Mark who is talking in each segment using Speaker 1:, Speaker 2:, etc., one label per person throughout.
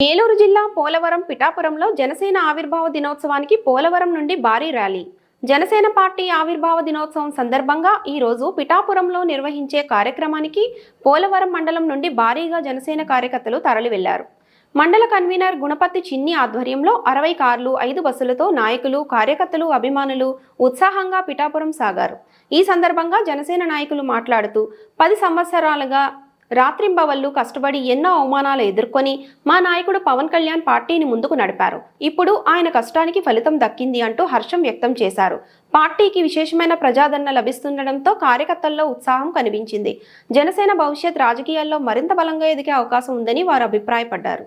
Speaker 1: ఏలూరు జిల్లా పోలవరం పిఠాపురంలో జనసేన ఆవిర్భావ దినోత్సవానికి పోలవరం నుండి భారీ ర్యాలీ. జనసేన పార్టీ ఆవిర్భావ దినోత్సవం సందర్భంగా ఈ రోజు పిఠాపురంలో నిర్వహించే కార్యక్రమానికి పోలవరం మండలం నుండి భారీగా జనసేన కార్యకర్తలు తరలి వెళ్ళారు మండల కన్వీనర్ గుణపతి చిన్ని ఆధ్వర్యంలో అరవై కార్లు ఐదు బస్సులతో నాయకులు కార్యకర్తలు అభిమానులు ఉత్సాహంగా పిఠాపురం సాగారు. ఈ సందర్భంగా జనసేన నాయకులు మాట్లాడుతూ పది సంవత్సరాలుగా రాత్రింబవళ్ళు కష్టపడి ఎన్నో అవమానాలు ఎదుర్కొని మా నాయకుడు పవన్ కళ్యాణ్ పార్టీని ముందుకు నడిపారు. ఇప్పుడు ఆయన కష్టానికి ఫలితం దక్కింది అంటూ హర్షం వ్యక్తం చేశారు. పార్టీకి విశేషమైన ప్రజాదరణ లభిస్తుండటంతో కార్యకర్తల్లో ఉత్సాహం కనిపించింది. జనసేన భవిష్యత్ రాజకీయాల్లో మరింత బలంగా ఎదిగే అవకాశం ఉందని వారు అభిప్రాయపడ్డారు.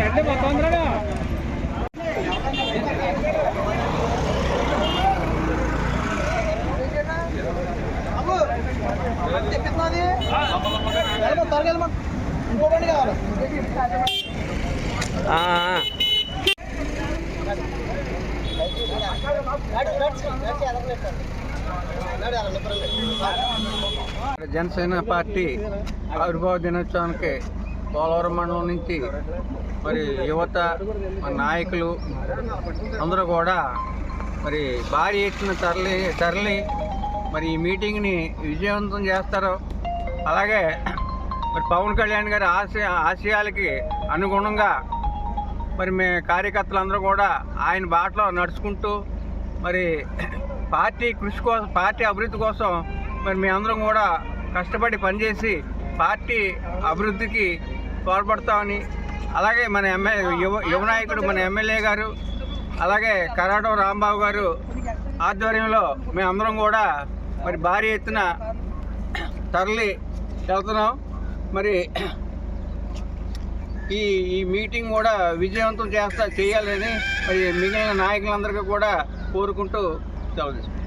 Speaker 2: రండి మా తొందరగా ఇంకో బండి కావాలి
Speaker 3: జనసేన పార్టీ ఆవిర్భావ దినోత్సవానికి పోలవరం మండలం నుంచి మరి యువత మన నాయకులు అందరూ కూడా మరి భారీ ఎత్తున తరలి తరలి మరి ఈ మీటింగ్ని విజయవంతం చేస్తారు. అలాగే మరి పవన్ కళ్యాణ్ గారి ఆశయ ఆశయాలకి అనుగుణంగా మరి మే కార్యకర్తలందరూ కూడా ఆయన బాటలో నడుచుకుంటూ మరి పార్టీ కృషి కోసం పార్టీ అభివృద్ధి కోసం మరి మేమందరం కూడా కష్టపడి పనిచేసి పార్టీ అభివృద్ధికి తోడ్పడతామని అలాగే మన ఎమ్మెల్యే యువ యువనాయకుడు మన ఎమ్మెల్యే గారు అలాగే కరాటం రాంబాబు గారు ఆధ్వర్యంలో మేమందరం కూడా మరి భారీ ఎత్తున తరలి వెళ్తున్నాం. మరి ఈ ఈ మీటింగ్ కూడా విజయవంతం చేస్తా చేయాలని మరి మిగిలిన నాయకులందరికీ కూడా కోరుకుంటూ సెలవు